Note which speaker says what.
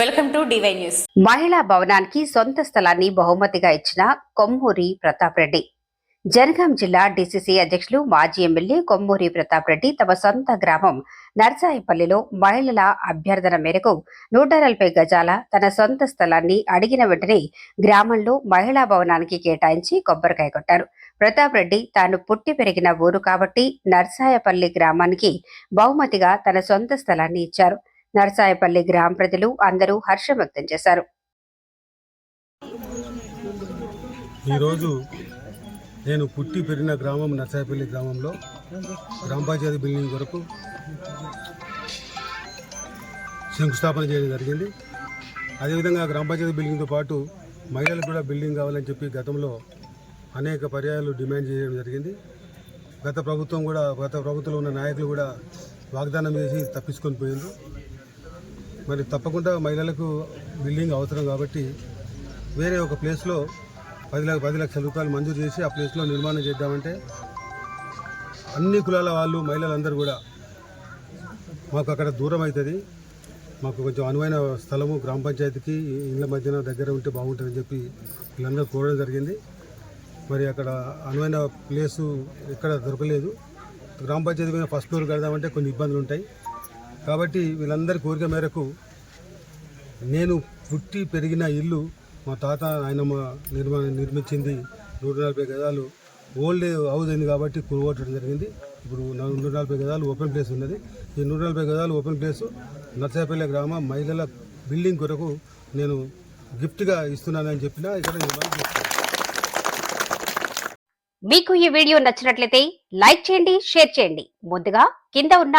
Speaker 1: Welcome to DY news.
Speaker 2: మహిళా భవనానికి సొంత స్థలాన్ని బహుమతిగా ఇచ్చిన కొమ్మూరి ప్రతాప్ రెడ్డి. జనగాం జిల్లా డిసిసి అధ్యక్షులు మాజీ ఎమ్మెల్యే కొమ్మూరి ప్రతాప్ రెడ్డి తమ సొంత గ్రామం నర్సాయిపల్లిలో మహిళల అభ్యర్థన మేరకు నూట నలభై గజాల తన సొంత స్థలాన్ని అడిగిన వెంటనే గ్రామంలో మహిళా భవనానికి కేటాయించి కొబ్బరికాయ కొట్టారు. ప్రతాప్ రెడ్డి తాను పుట్టి పెరిగిన ఊరు కాబట్టి నర్సాయపల్లి గ్రామానికి బహుమతిగా తన సొంత స్థలాన్ని ఇచ్చారు. నర్సాయపల్లి గ్రామ ప్రజలు అందరూ హర్షం వ్యక్తం చేశారు.
Speaker 3: ఈరోజు నేను పుట్టి పెరిగిన గ్రామం నర్సాయపల్లి గ్రామంలో గ్రామ పంచాయతీ బిల్డింగ్ వరకు శంకుస్థాపన చేయడం జరిగింది. అదేవిధంగా గ్రామ పంచాయతీ బిల్డింగ్తో పాటు మహిళలకు కూడా బిల్డింగ్ కావాలని చెప్పి గతంలో అనేక పర్యాయాలు డిమాండ్ చేయడం జరిగింది. గత ప్రభుత్వం కూడా గత ప్రభుత్వంలో ఉన్న నాయకులు కూడా వాగ్దానం చేసి తప్పించుకొని పోయింది మరి తప్పకుండా మహిళలకు బిల్డింగ్ అవసరం కాబట్టి వేరే ఒక ప్లేస్లో పది లక్ష పది లక్షల రూపాయలు మంజూరు చేసి ఆ ప్లేస్లో నిర్మాణం చేద్దామంటే అన్ని కులాల వాళ్ళు మహిళలందరూ కూడా మాకు అక్కడ దూరం అవుతుంది. మాకు కొంచెం అనువైన స్థలము గ్రామ పంచాయతీకి ఇళ్ళ మధ్యన దగ్గర ఉంటే బాగుంటుందని చెప్పి వీళ్ళందరూ కోరడం జరిగింది. మరి అక్కడ అనువైన ప్లేసు ఎక్కడ దొరకలేదు. గ్రామ పంచాయతీ మీద ఫస్ట్ ఫ్లోర్ కడదామంటే కొన్ని ఇబ్బందులు ఉంటాయి కాబట్టి వీళ్ళందరి కోరిక మేరకు నేను పుట్టి పెరిగిన ఇల్లు మా తాత ఆయనమ్మ నిర్మాణం నిర్మించింది నూట నలభై గదాలు ఓల్డ్ హౌస్ అయింది కాబట్టి కూరగొట్టడం జరిగింది. ఇప్పుడు నూట నలభై గదాలు ఓపెన్ ప్లేస్ ఉన్నది. ఈ నూట నలభై గదాలు ఓపెన్ ప్లేస్ నర్సాపల్లి గ్రామ మహిళల బిల్డింగ్ కొరకు నేను గిఫ్ట్గా ఇస్తున్నానని చెప్పిన ఇక్కడ
Speaker 2: మీకు ఈ వీడియో నచ్చినట్లయితే లైక్ చేయండి షేర్ చేయండి. ముందుగా కింద ఉన్న